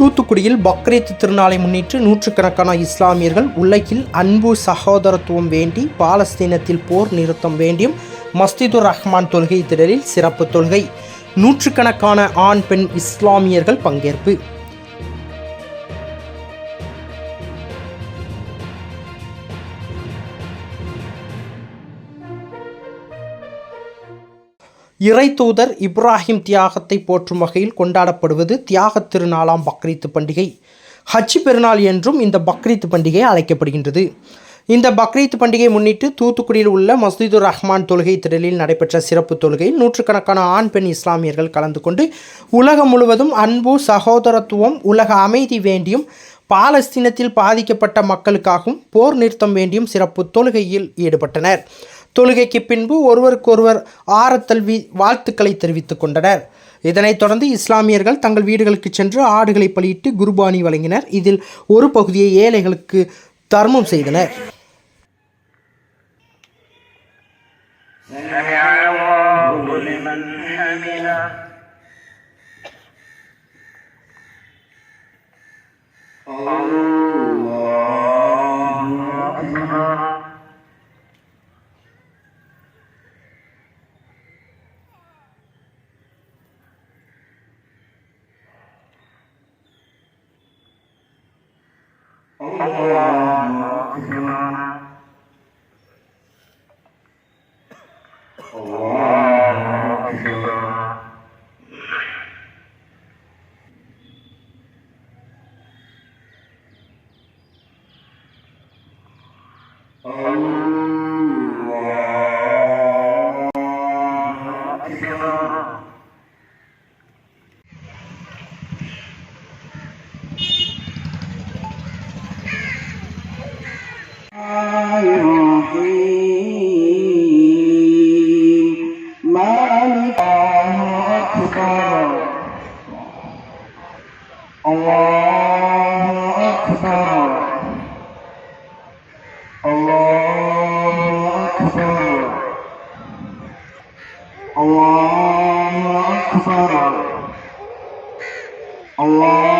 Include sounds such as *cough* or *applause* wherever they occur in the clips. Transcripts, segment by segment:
தூத்துக்குடியில் பக்ரீத் திருநாளை முன்னிட்டு நூற்றுக்கணக்கான இஸ்லாமியர்கள் உலகில் அன்பு சகோதரத்துவம் வேண்டி பாலஸ்தீனத்தில் போர் நிறுத்தம் வேண்டியும் மஸ்திதுர் ரஹ்மான் தொழுகை திடலில் சிறப்பு தொல்கை நூற்றுக்கணக்கான ஆண் பெண் இஸ்லாமியர்கள் பங்கேற்பு. இறை தூதர் இப்ராஹிம் தியாகத்தை போற்றும் வகையில் கொண்டாடப்படுவது தியாகத் திருநாளாம் பக்ரீத் பண்டிகை. ஹஜ் பெருநாள் என்றும் இந்த பக்ரீத் பண்டிகை அழைக்கப்படுகின்றது. இந்த பக்ரீத் பண்டிகையை முன்னிட்டு தூத்துக்குடியில் உள்ள மஸ்ஜிதுர் ரஹ்மான் தொழுகை திடலில் நடைபெற்ற சிறப்பு தொழுகையில் நூற்றுக்கணக்கான ஆண் பெண் இஸ்லாமியர்கள் கலந்து கொண்டு உலகம் முழுவதும் அன்பு சகோதரத்துவம் உலக அமைதி வேண்டியும் பாலஸ்தீனத்தில் பாதிக்கப்பட்ட மக்களுக்காகவும் போர் நிறுத்தம் வேண்டியும் சிறப்பு தொழுகையில் ஈடுபட்டனர். தொழுகைக்கு பின்பு ஒருவருக்கொருவர் ஆரத்தல் வீ வாழ்த்துக்களை தெரிவித்துக் கொண்டனர். இதனைத் தொடர்ந்து இஸ்லாமியர்கள் தங்கள் வீடுகளுக்கு சென்று ஆடுகளை பலியிட்டு குருபானி வழங்கினர். இதில் ஒரு பகுதியை ஏழைகளுக்கு தர்மம் செய்தனர். *laughs* Oh. Oh. Allah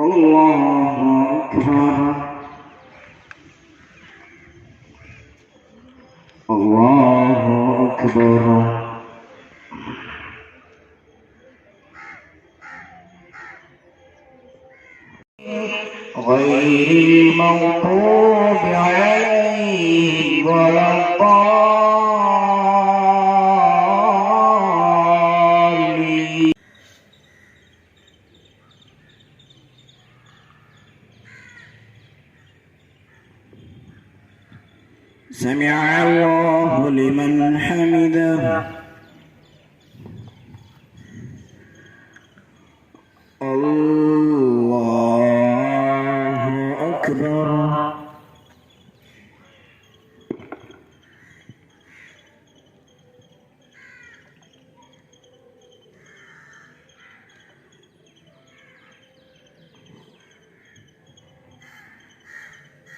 الله أكبر الله أكبر غير المغضوب عليهم سمع الله لمن حمده.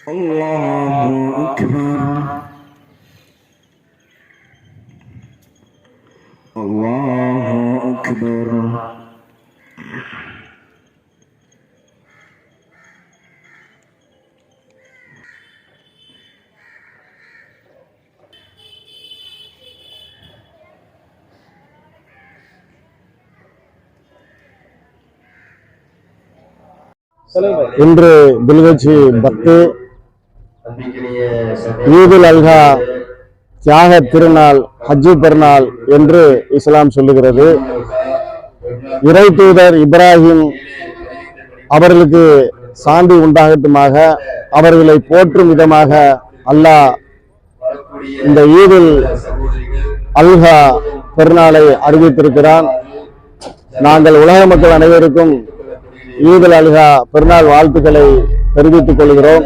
الله أكبر الله أكبر இன்று துல்கட்சி பத்து ஈதுல் அல்ஹா தியாக திருநாள் ஹஜ்ஜு பெருநாள் என்று இஸ்லாம் சொல்லுகிறது. இறை தூதர் இப்ராஹிம் அவர்களுக்கு சாந்தி உண்டாகட்டுமாக அவர்களை போற்றும் விதமாக அல்லாஹ் இந்த ஈதுல் அல்ஹா பெருநாளை அறிவித்திருக்கிறான். நாங்கள் உலக மக்கள் அனைவருக்கும் ஈதுல் அல்ஹா பெருநாள் வாழ்த்துக்களை தெரிவித்துக் கொள்கிறோம்.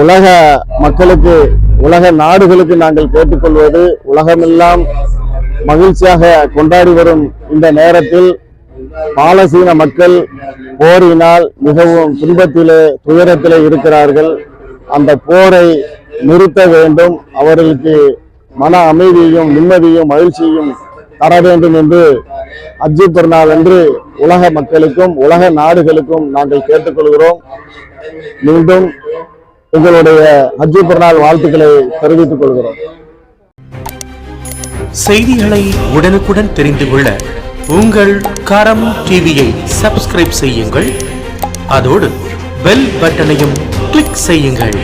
உலக மக்களுக்கு உலக நாடுகளுக்கு நாங்கள் கேட்டுக்கொள்வது உலகமெல்லாம் மகிழ்ச்சியாக கொண்டாடி வரும் இந்த நேரத்தில் பாலஸ்தீன மக்கள் போரினால் மிகவும் துன்பத்திலே துயரத்திலே இருக்கிறார்கள். அந்த போரை நிறுத்த வேண்டும். அவர்களுக்கு மன அமைதியும் நிம்மதியும் மகிழ்ச்சியும் தர வேண்டும் என்று அஜி பெருநாள் அன்று உலக மக்களுக்கும் உலக நாடுகளுக்கும் நாங்கள் கேட்டுக்கொள்கிறோம். மீண்டும் உங்களுடைய ஹஜ்ஜு பிறநாள் வாழ்த்துக்களை தெரிவித்துக் கொள்கிறோம். செய்திகளை உடனுக்குடன் தெரிந்து கொள்ள உங்கள் கரம் டிவியை சப்ஸ்கிரைப் செய்யுங்கள். அதோடு பெல் பட்டனையும் கிளிக் செய்யுங்கள்.